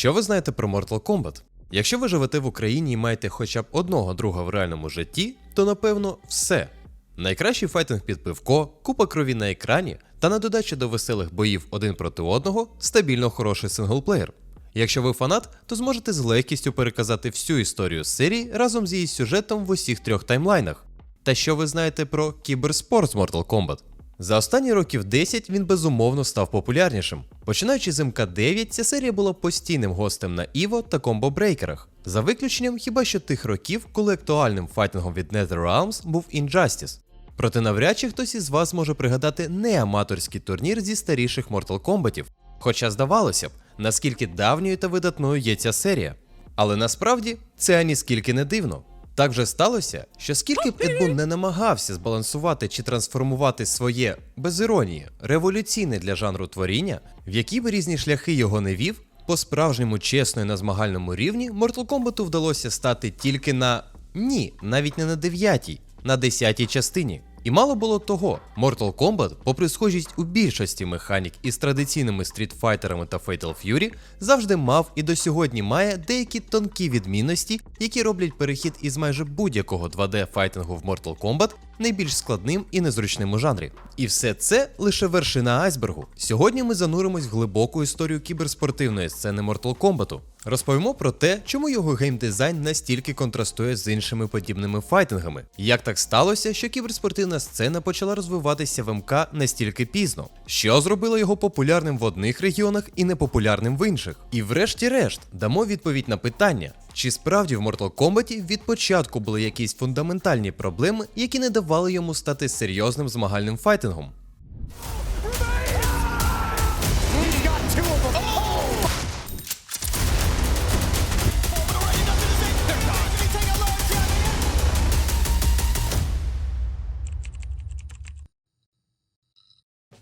Що ви знаєте про Mortal Kombat? Якщо ви живете в Україні і маєте хоча б одного друга в реальному житті, то напевно все. Найкращий файтинг під пивко, купа крові на екрані та на додачу до веселих боїв один проти одного стабільно хороший синглплеєр. Якщо ви фанат, то зможете з легкістю переказати всю історію серії разом з її сюжетом в усіх трьох таймлайнах. Та що ви знаєте про кіберспорт з Mortal Kombat? За останні років 10 він безумовно став популярнішим. Починаючи з МК9, ця серія була постійним гостем на Іво та комбо-брейкерах, за виключенням хіба що тих років, коли актуальним файтингом від NetherRealms був Injustice. Проте навряд чи хтось із вас може пригадати не аматорський турнір зі старіших Mortal Kombatів. Хоча здавалося б, наскільки давньою та видатною є ця серія. Але насправді це аніскільки не дивно. Так вже сталося, що скільки б Едбун не намагався збалансувати чи трансформувати своє, без іронії, революційне для жанру творіння, в які би різні шляхи його не вів, по-справжньому чесно і на змагальному рівні Mortal Kombat вдалося стати тільки на ні, навіть не на дев'ятій, на десятій частині. І мало було того, Mortal Kombat, попри схожість у більшості механік із традиційними стрітфайтерами та Fatal Fury, завжди мав і до сьогодні має деякі тонкі відмінності, які роблять перехід із майже будь-якого 2D файтингу в Mortal Kombat найбільш складним і незручним у жанрі. І все це лише вершина айсбергу. Сьогодні ми зануримось в глибоку історію кіберспортивної сцени Mortal Kombat. Розповімо про те, чому його геймдизайн настільки контрастує з іншими подібними файтингами, як так сталося, що кіберспортивна сцена почала розвиватися в МК настільки пізно, що зробило його популярним в одних регіонах і непопулярним в інших. І врешті-решт дамо відповідь на питання. Чи справді в Mortal Kombat від початку були якісь фундаментальні проблеми, які не давали йому стати серйозним змагальним файтингом?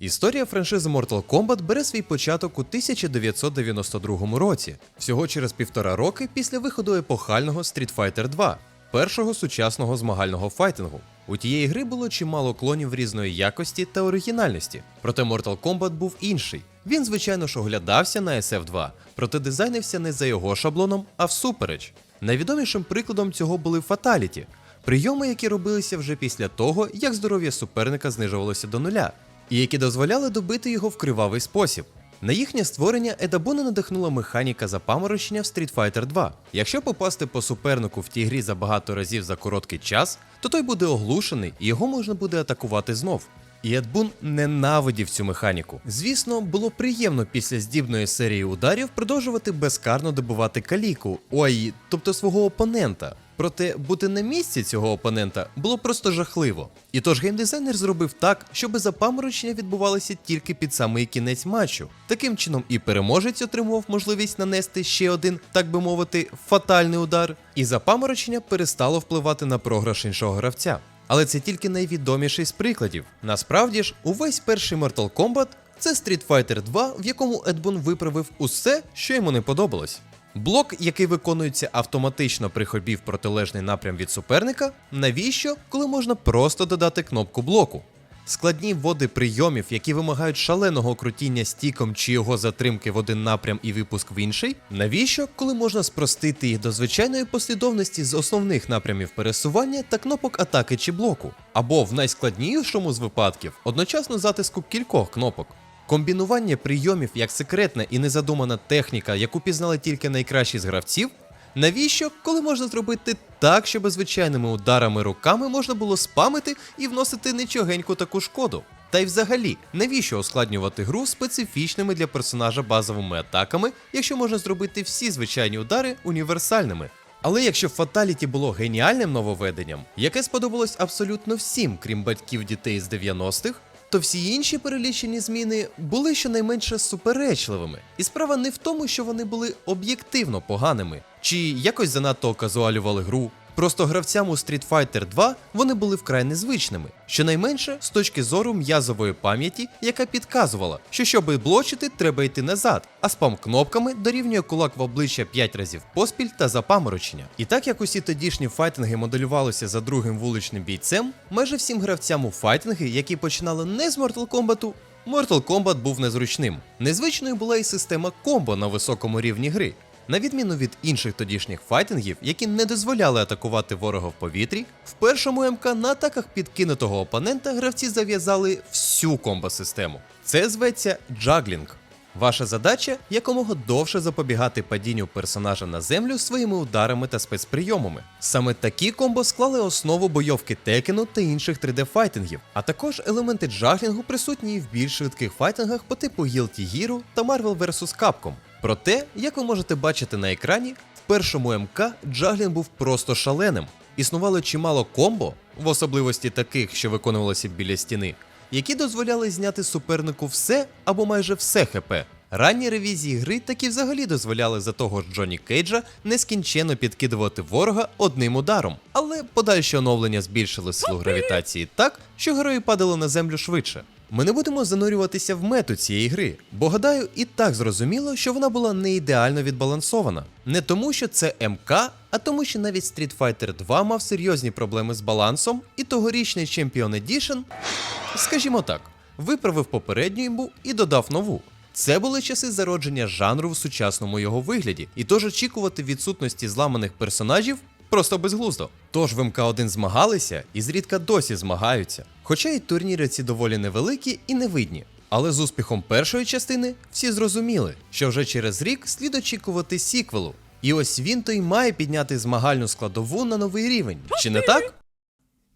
Історія франшизи Mortal Kombat бере свій початок у 1992 році, всього через півтора роки після виходу епохального Street Fighter 2, першого сучасного змагального файтингу. У тієї гри було чимало клонів різної якості та оригінальності, проте Mortal Kombat був інший. Він, звичайно ж, оглядався на SF2, проте дизайнився не за його шаблоном, а всупереч. Найвідомішим прикладом цього були фаталіті, прийоми, які робилися вже після того, як здоров'я суперника знижувалося до нуля, і які дозволяли добити його в кривавий спосіб. На їхнє створення Едабуна надихнула механіка запаморочення в Street Fighter 2. Якщо попасти по супернику в тій грі за багато разів за короткий час, то той буде оглушений і його можна буде атакувати знов. І Едбун ненавидів цю механіку. Звісно, було приємно після здібної серії ударів продовжувати безкарно добивати каліку, ой, тобто свого опонента. Проте бути на місці цього опонента було просто жахливо. І тож геймдизайнер зробив так, щоб запаморочення відбувалися тільки під самий кінець матчу. Таким чином, і переможець отримував можливість нанести ще один, так би мовити, фатальний удар, і запаморочення перестало впливати на програш іншого гравця. Але це тільки найвідоміший з прикладів. Насправді ж, увесь перший Mortal Kombat це Street Fighter 2, в якому Едбун виправив усе, що йому не подобалось. Блок, який виконується автоматично при ходьбі в протилежний напрям від суперника, навіщо, коли можна просто додати кнопку блоку? Складні вводи прийомів, які вимагають шаленого крутіння стіком чи його затримки в один напрям і випуск в інший. Навіщо, коли можна спростити їх до звичайної послідовності з основних напрямів пересування та кнопок атаки чи блоку, або в найскладнішому з випадків одночасно затиску кількох кнопок. Комбінування прийомів як секретна і незадумана техніка, яку пізнали тільки найкращі з гравців. Навіщо, коли можна зробити так, щоб звичайними ударами руками можна було спамити і вносити нічогеньку таку шкоду? Та й взагалі, навіщо ускладнювати гру специфічними для персонажа базовими атаками, якщо можна зробити всі звичайні удари універсальними? Але якщо Fatality було геніальним нововведенням, яке сподобалось абсолютно всім, крім батьків дітей з 90-х, то всі інші перелічені зміни були щонайменше суперечливими. І справа не в тому, що вони були об'єктивно поганими, чи якось занадто казуалювали гру. Просто гравцям у Street Fighter 2 вони були вкрай незвичними, щонайменше з точки зору м'язової пам'яті, яка підказувала, що щоби блочити, треба йти назад, а спам кнопками дорівнює кулак в обличчя 5 разів поспіль та запаморочення. І так як усі тодішні файтинги моделювалися за другим вуличним бійцем, майже всім гравцям у файтинги, які починали не з Mortal Kombat, Mortal Kombat був незручним. Незвичною була і система комбо на високому рівні гри. На відміну від інших тодішніх файтингів, які не дозволяли атакувати ворога в повітрі, в першому МК на атаках підкинутого опонента гравці зав'язали всю комбо-систему. Це зветься джаглінг. Ваша задача якомога довше запобігати падінню персонажа на землю своїми ударами та спецприйомами. Саме такі комбо склали основу бойовки Текену та інших 3D-файтингів, а також елементи джаглінгу присутні і в більш швидких файтингах по типу Guilty Gear та Marvel vs. Capcom. Проте, як ви можете бачити на екрані, в першому МК джаглінг був просто шаленим. Існувало чимало комбо, в особливості таких, що виконувалися біля стіни, які дозволяли зняти супернику все або майже все ХП. Ранні ревізії гри таки взагалі дозволяли за того ж Джоні Кейджа нескінченно підкидувати ворога одним ударом, але подальші оновлення збільшили силу гравітації так, що герої падали на землю швидше. Ми не будемо занурюватися в мету цієї гри, бо гадаю, і так зрозуміло, що вона була не ідеально відбалансована. Не тому, що це МК, а тому, що навіть Street Fighter 2 мав серйозні проблеми з балансом, і тогорічний Champion Edition, скажімо так, виправив попередню імбу і додав нову. Це були часи зародження жанру в сучасному його вигляді, і тож очікувати відсутності зламаних персонажів просто безглуздо. Тож в МК1 змагалися і зрідка досі змагаються. Хоча і турніри ці доволі невеликі і невидні. Але з успіхом першої частини всі зрозуміли, що вже через рік слід очікувати сіквелу. І ось він то й має підняти змагальну складову на новий рівень. Чи не так?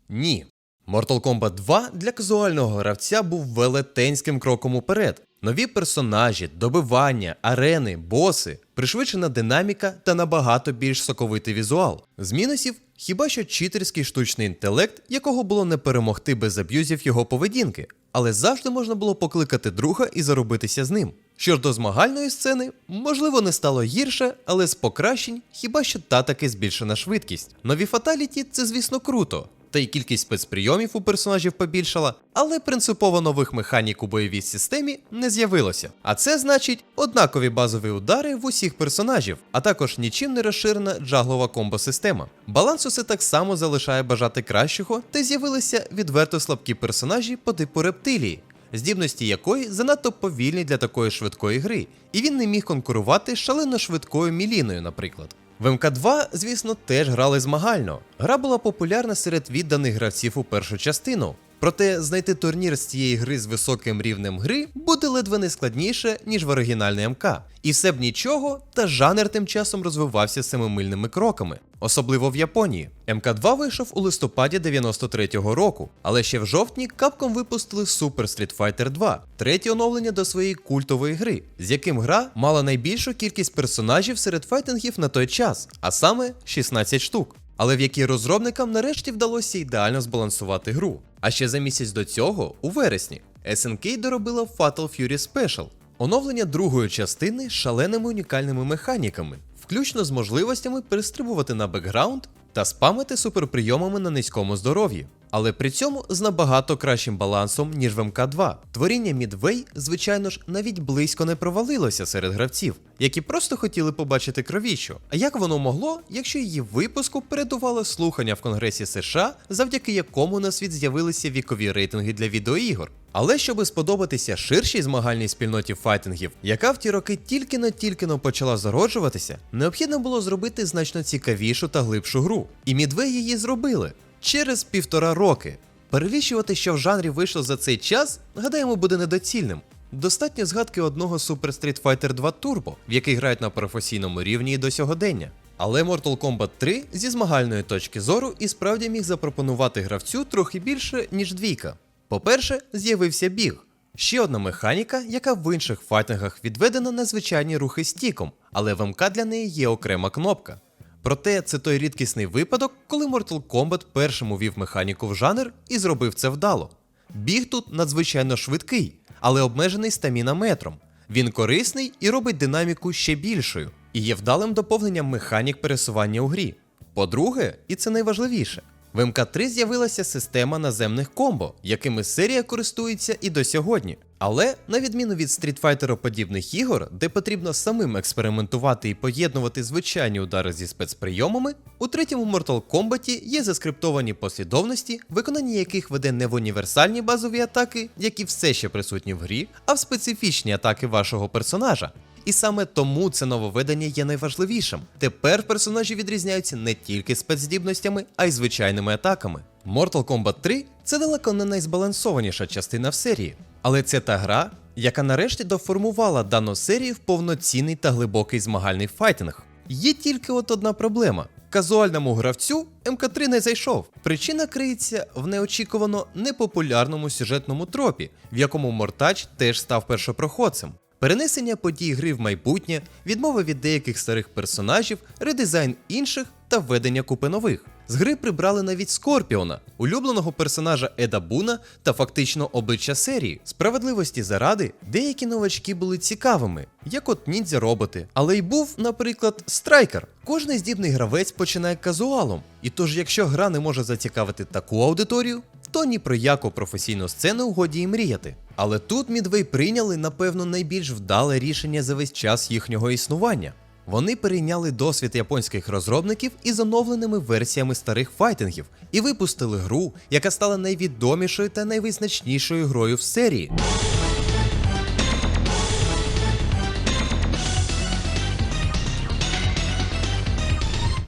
Ні. Mortal Kombat 2 для казуального гравця був велетенським кроком уперед. Нові персонажі, добивання, арени, боси, пришвидшена динаміка та набагато більш соковитий візуал. З мінусів хіба що читерський штучний інтелект, якого було не перемогти без аб'юзів його поведінки, але завжди можна було покликати друга і заробитися з ним. Що ж до змагальної сцени, можливо, не стало гірше, але з покращень хіба що та таки збільшена швидкість. Нові фаталіті це, звісно, круто. Та й кількість спецприйомів у персонажів побільшала, але принципово нових механік у бойовій системі не з'явилося. А це значить однакові базові удари в усіх персонажів, а також нічим не розширена джаглова комбо-система. Баланс усе так само залишає бажати кращого, та з'явилися відверто слабкі персонажі по типу рептилії, здібності якої занадто повільні для такої швидкої гри, і він не міг конкурувати з шалено швидкою міліною, наприклад. В МК2, звісно, теж грали змагально. Гра була популярна серед відданих гравців у першу частину. Проте знайти турнір з цієї гри з високим рівнем гри буде ледве не складніше, ніж в оригінальний МК. І все б нічого, та жанр тим часом розвивався семимильними кроками, особливо в Японії. МК2 вийшов у листопаді 93-го року, але ще в жовтні Capcom випустили Super Street Fighter 2, третє оновлення до своєї культової гри, з яким гра мала найбільшу кількість персонажів серед файтингів на той час, а саме 16 штук але в якій розробникам нарешті вдалося ідеально збалансувати гру. А ще за місяць до цього, у вересні, SNK доробила Fatal Fury Special, оновлення другої частини шаленими унікальними механіками, включно з можливостями перестрибувати на бекграунд та спамити суперприйомами на низькому здоров'ї. Але при цьому з набагато кращим балансом, ніж в МК2. Творіння Midway, звичайно ж, навіть близько не провалилося серед гравців, які просто хотіли побачити кровіщо. А як воно могло, якщо її випуску передувало слухання в Конгресі США, завдяки якому на світ з'явилися вікові рейтинги для відеоігор? Але щоб сподобатися ширшій змагальній спільноті файтингів, яка в ті роки тільки на тільки но почала зароджуватися, необхідно було зробити значно цікавішу та глибшу гру. І Midway її зробили через півтора роки. Перелічувати, що в жанрі вийшло за цей час, гадаємо, буде недоцільним. Достатньо згадки одного Super Street Fighter 2 Turbo, в який грають на професійному рівні і до сьогодення. Але Mortal Kombat 3 зі змагальної точки зору і справді міг запропонувати гравцю трохи більше, ніж двійка. По-перше, з'явився біг. Ще одна механіка, яка в інших файтингах відведена на звичайні рухи стіком, але в МК для неї є окрема кнопка. Проте це той рідкісний випадок, коли Mortal Kombat першим увів механіку в жанр і зробив це вдало. Біг тут надзвичайно швидкий, але обмежений стамінометром. Він корисний і робить динаміку ще більшою, і є вдалим доповненням механік пересування у грі. По-друге, і це найважливіше, в МК3 з'явилася система наземних комбо, якими серія користується і до сьогодні. Але, на відміну від стрітфайтеро подібних ігор, де потрібно самим експериментувати і поєднувати звичайні удари зі спецприйомами, у третьому Mortal Kombat є заскриптовані послідовності, виконання яких веде не в універсальні базові атаки, які все ще присутні в грі, а в специфічні атаки вашого персонажа. І саме тому це нововведення є найважливішим. Тепер персонажі відрізняються не тільки спецздібностями, а й звичайними атаками. Mortal Kombat 3 це далеко не найзбалансованіша частина в серії, але це та гра, яка нарешті доформувала дану серію в повноцінний та глибокий змагальний файтинг. Є тільки от одна проблема. Казуальному гравцю МК3 не зайшов. Причина криється в неочікувано непопулярному сюжетному тропі, в якому Мортач теж став першопроходцем. Перенесення подій гри в майбутнє, відмова від деяких старих персонажів, редизайн інших та введення купи нових. З гри прибрали навіть Скорпіона, улюбленого персонажа Еда Буна та фактично обличчя серії. Справедливості заради, деякі новачки були цікавими, як от ніндзя роботи. Але й був, наприклад, страйкер. Кожний здібний гравець починає казуалом. І тож, якщо гра не може зацікавити таку аудиторію, то ні про яку професійну сцену годі й мріяти. Але тут Мідвей прийняли, напевно, найбільш вдале рішення за весь час їхнього існування. Вони перейняли досвід японських розробників із оновленими версіями старих файтингів і випустили гру, яка стала найвідомішою та найвизначнішою грою в серії.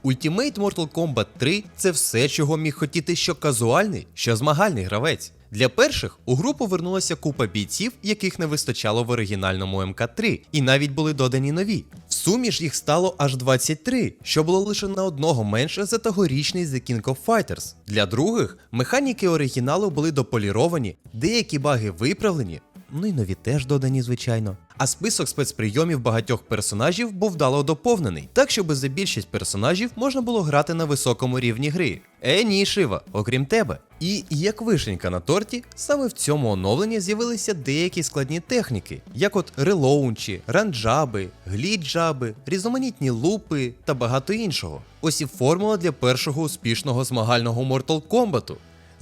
Ultimate Mortal Kombat 3 це все, чого міг хотіти що казуальний, що змагальний гравець. Для перших у гру повернулася купа бійців, яких не вистачало в оригінальному МК3, і навіть були додані нові. В сумі ж їх стало аж 23, що було лише на одного менше за тогорічний The King of Fighters. Для других механіки оригіналу були дополіровані, деякі баги виправлені, ну і нові теж додані, звичайно. А список спецприйомів багатьох персонажів був вдало доповнений, так щоб за більшість персонажів можна було грати на високому рівні гри. Е, ні, Шива, окрім тебе. І як вишенька на торті, саме в цьому оновленні з'явилися деякі складні техніки, як от релоунчі, ранджаби, гліджаби, різноманітні лупи та багато іншого. Ось і формула для першого успішного змагального Mortal Kombat.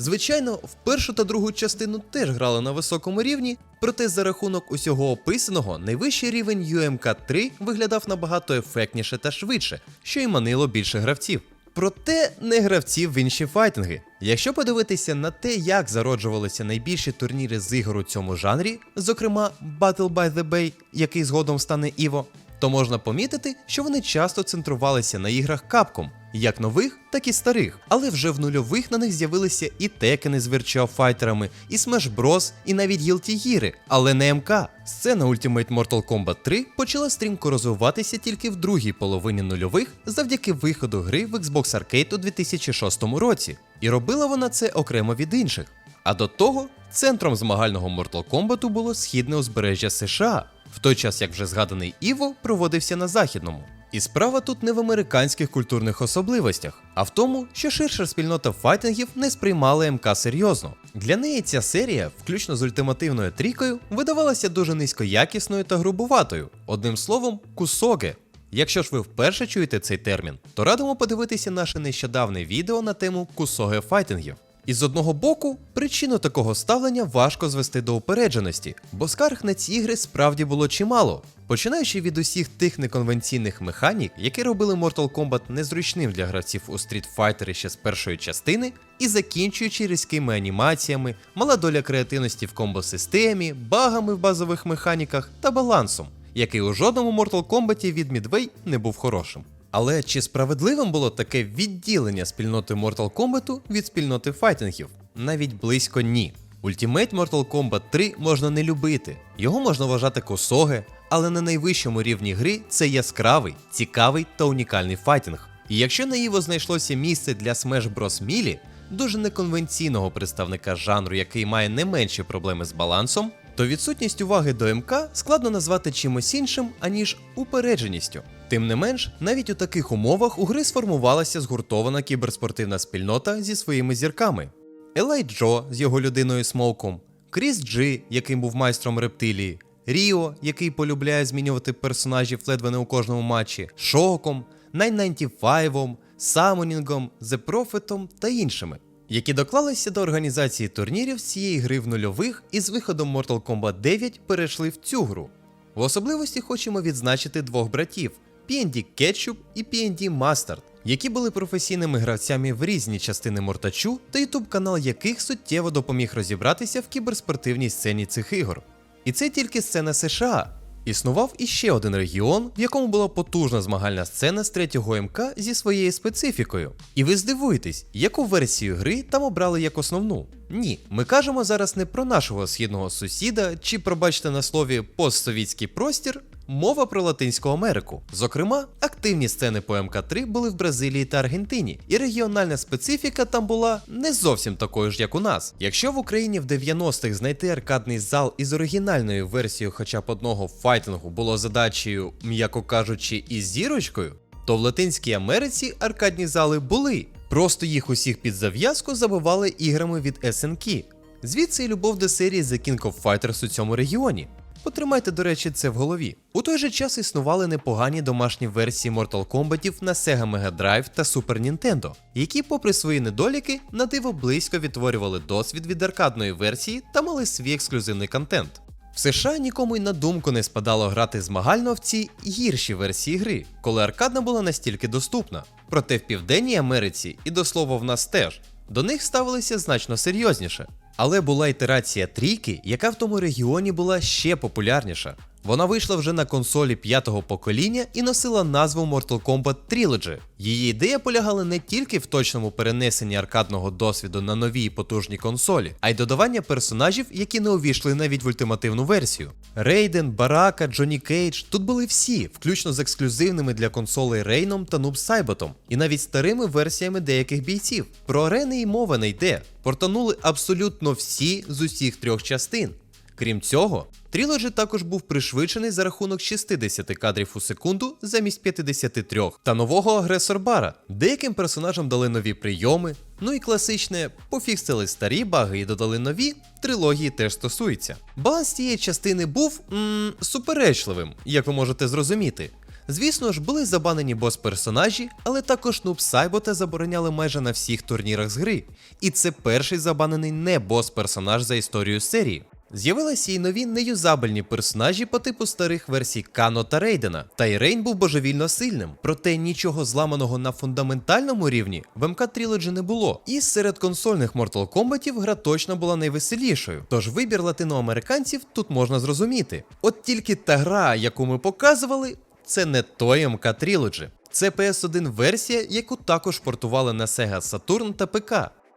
Звичайно, в першу та другу частину теж грали на високому рівні, проте за рахунок усього описаного найвищий рівень UMK3 виглядав набагато ефектніше та швидше, що й манило більше гравців. Проте не гравців в інші файтинги. Якщо подивитися на те, як зароджувалися найбільші турніри з ігор у цьому жанрі, зокрема Battle by the Bay, який згодом стане Іво, то можна помітити, що вони часто центрувалися на іграх Capcom, як нових, так і старих. Але вже в нульових на них з'явилися і текени з Virtua Fighter'ами, і Smash Bros, і навіть Guilty Gear, але не МК. Сцена Ultimate Mortal Kombat 3 почала стрімко розвиватися тільки в другій половині нульових завдяки виходу гри в Xbox Arcade у 2006 році. І робила вона це окремо від інших. А до того центром змагального Mortal Kombat було східне узбережжя США, в той час як вже згаданий Іво проводився на західному. І справа тут не в американських культурних особливостях, а в тому, що ширша спільнота файтингів не сприймала МК серйозно. Для неї ця серія, включно з ультимативною трійкою, видавалася дуже низькоякісною та грубуватою. Одним словом, кусоге. Якщо ж ви вперше чуєте цей термін, то радимо подивитися наше нещодавне відео на тему кусоге файтингів. І з одного боку, причину такого ставлення важко звести до упередженості, бо скарг на ці ігри справді було чимало. Починаючи від усіх тих неконвенційних механік, які робили Mortal Kombat незручним для гравців у Street Fighter ще з першої частини, і закінчуючи різкими анімаціями, мала доля креативності в комбо-системі, багами в базових механіках та балансом, який у жодному Mortal Kombat від Midway не був хорошим. Але чи справедливим було таке відділення спільноти Mortal Kombat від спільноти файтингів? Навіть близько ні. Ultimate Mortal Kombat 3 можна не любити, його можна вважати косоге, але на найвищому рівні гри це яскравий, цікавий та унікальний файтинг. І якщо на Іво знайшлося місце для Smash Bros. Melee, дуже неконвенційного представника жанру, який має не менші проблеми з балансом, то відсутність уваги до МК складно назвати чимось іншим, аніж упередженістю. Тим не менш, навіть у таких умовах у гри сформувалася згуртована кіберспортивна спільнота зі своїми зірками. Елай Джо з його людиною Смоуком, Кріс Джи, який був майстром рептилії, Ріо, який полюбляє змінювати персонажів ледве не у кожному матчі, Шоком, 995, Самонінгом, The Prophet та іншими, які доклалися до організації турнірів цієї гри в нульових і з виходом Mortal Kombat 9 перейшли в цю гру. В особливості хочемо відзначити двох братів PND Ketchup і PND Mustard, які були професійними гравцями в різні частини Мортачу, та ютуб канал яких суттєво допоміг розібратися в кіберспортивній сцені цих ігор. І це тільки сцена США. Існував іще один регіон, в якому була потужна змагальна сцена з третього МК зі своєю специфікою. І ви здивуєтесь, яку версію гри там обрали як основну. Ні, ми кажемо зараз не про нашого східного сусіда, чи пробачте на слові постсовітський простір, Мова про Латинську Америку. Зокрема, активні сцени по МК3 були в Бразилії та Аргентині, і регіональна специфіка там була не зовсім такою ж, як у нас. Якщо в Україні в 90-х знайти аркадний зал із оригінальною версією хоча б одного файтингу було задачею, м'яко кажучи, із зірочкою, то в Латинській Америці аркадні зали були. Просто їх усіх під зав'язку забивали іграми від SNK. Звідси і любов до серії The King of Fighters у цьому регіоні. Потримайте, до речі, це в голові. У той же час існували непогані домашні версії Mortal Kombat на Sega Mega Drive та Super Nintendo, які, попри свої недоліки, на диво близько відтворювали досвід від аркадної версії та мали свій ексклюзивний контент. В США нікому й на думку не спадало грати змагально в ці гірші версії гри, коли аркадна була настільки доступна. Проте в Південній Америці, і до слова в нас теж, до них ставилися значно серйозніше. Але була ітерація трійки, яка в тому регіоні була ще популярніша. Вона вийшла вже на консолі п'ятого покоління і носила назву Mortal Kombat Trilogy. Її ідея полягала не тільки в точному перенесенні аркадного досвіду на нові і потужні консолі, а й додавання персонажів, які не увійшли навіть в ультимативну версію. Рейден, Барака, Джонні Кейдж тут були всі, включно з ексклюзивними для консолей Рейном та Нуб Сайботом, і навіть старими версіями деяких бійців. Про арени й мова не йде. Портанули абсолютно всі з усіх трьох частин. Крім цього, Trilogy також був пришвидшений за рахунок 60 кадрів у секунду замість 53 та нового агресор бара. Деяким персонажам дали нові прийоми, ну і класичне пофіксили старі баги і додали нові, трилогії теж стосується. Баланс цієї частини був м, суперечливим, як ви можете зрозуміти. Звісно ж, були забанені бос-персонажі, але також Нуб Сайбота забороняли майже на всіх турнірах з гри. І це перший забанений не бос-персонаж за історію серії. З'явилися й нові неюзабельні персонажі по типу старих версій Кано та Рейдена. Та й Рейн був божевільно сильним, проте нічого зламаного на фундаментальному рівні в МК Trilogy не було. І серед консольних Mortal Kombatів гра точно була найвеселішою. Тож вибір латиноамериканців тут можна зрозуміти. От тільки та гра, яку ми показували, це не той МК Trilogy. Це PS1 версія, яку також портували на Sega Saturn та ПК.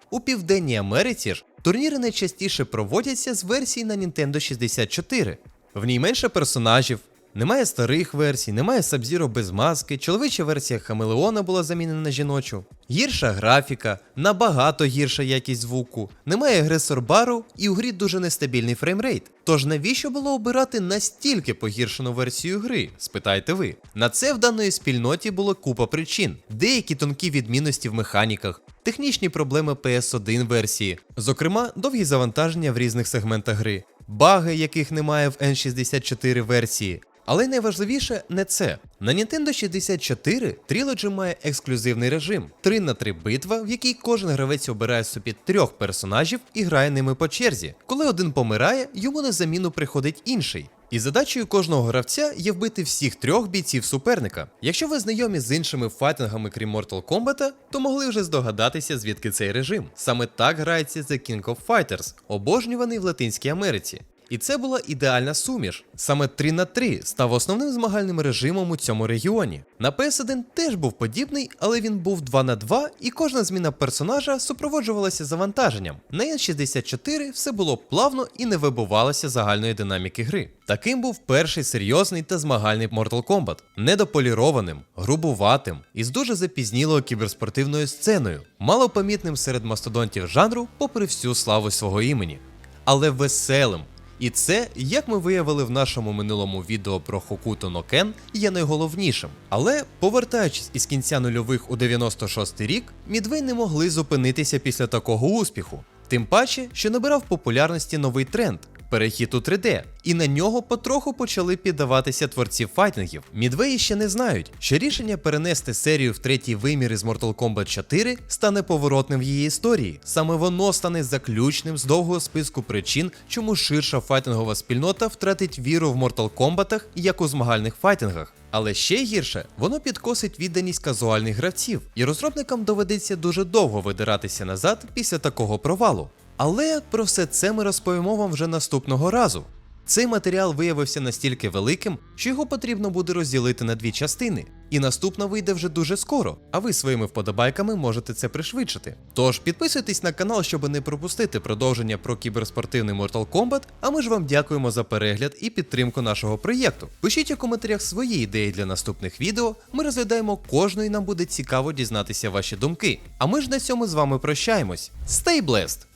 У Південній Америці ж турніри найчастіше проводяться з версії на Nintendo 64. В ній менше персонажів, немає старих версій, немає Сабзіро без маски, чоловіча версія Хамелеона була замінена на жіночу, гірша графіка, набагато гірша якість звуку, немає агресор бару і у грі дуже нестабільний фреймрейт. Тож навіщо було обирати настільки погіршену версію гри? Спитайте ви. На це в даної спільноті було купа причин, деякі тонкі відмінності в механіках, технічні проблеми PS1 версії, зокрема, довгі завантаження в різних сегментах гри, баги, яких немає в N64 версії. Але найважливіше не це. На Nintendo 64 Trilogy має ексклюзивний режим 3 на 3 битва, в якій кожен гравець обирає собі трьох персонажів і грає ними по черзі. Коли один помирає, йому на заміну приходить інший. І задачею кожного гравця є вбити всіх трьох бійців суперника. Якщо ви знайомі з іншими файтингами, крім Mortal Kombat, то могли вже здогадатися, звідки цей режим. Саме так грається The King of Fighters, обожнюваний в Латинській Америці. І це була ідеальна суміш. Саме 3 на 3 став основним змагальним режимом у цьому регіоні. На PS1 теж був подібний, але він був 2 на 2 і кожна зміна персонажа супроводжувалася завантаженням. На N64 все було плавно і не вибувалося загальної динаміки гри. Таким був перший серйозний та змагальний Mortal Kombat, недополірованим, грубуватим і з дуже запізнілою кіберспортивною сценою, малопомітним серед мастодонтів жанру, попри всю славу свого імені, але веселим. І це, як ми виявили в нашому минулому відео про Хокуто но Кен, є найголовнішим. Але, повертаючись із кінця нульових у 96 рік, Мідвей не могли зупинитися після такого успіху. Тим паче, що набирав популярності новий тренд. Перехід у 3D, і на нього потроху почали піддаватися творці файтингів. Мідвеї ще не знають, що рішення перенести серію в третій вимір із Mortal Kombat 4 стане поворотним в її історії. Саме воно стане заключним з довгого списку причин, чому ширша файтингова спільнота втратить віру в Mortal Kombat як у змагальних файтингах. Але ще гірше, воно підкосить відданість казуальних гравців, і розробникам доведеться дуже довго видиратися назад після такого провалу. Але про все це ми розповімо вам вже наступного разу. Цей матеріал виявився настільки великим, що його потрібно буде розділити на дві частини. І наступна вийде вже дуже скоро, а ви своїми вподобайками можете це пришвидшити. Тож підписуйтесь на канал, щоб не пропустити продовження про кіберспортивний Mortal Kombat, а ми ж вам дякуємо за перегляд і підтримку нашого проєкту. Пишіть у коментарях свої ідеї для наступних відео, ми розглядаємо кожну і нам буде цікаво дізнатися ваші думки. А ми ж на цьому з вами прощаємось. Stay blessed!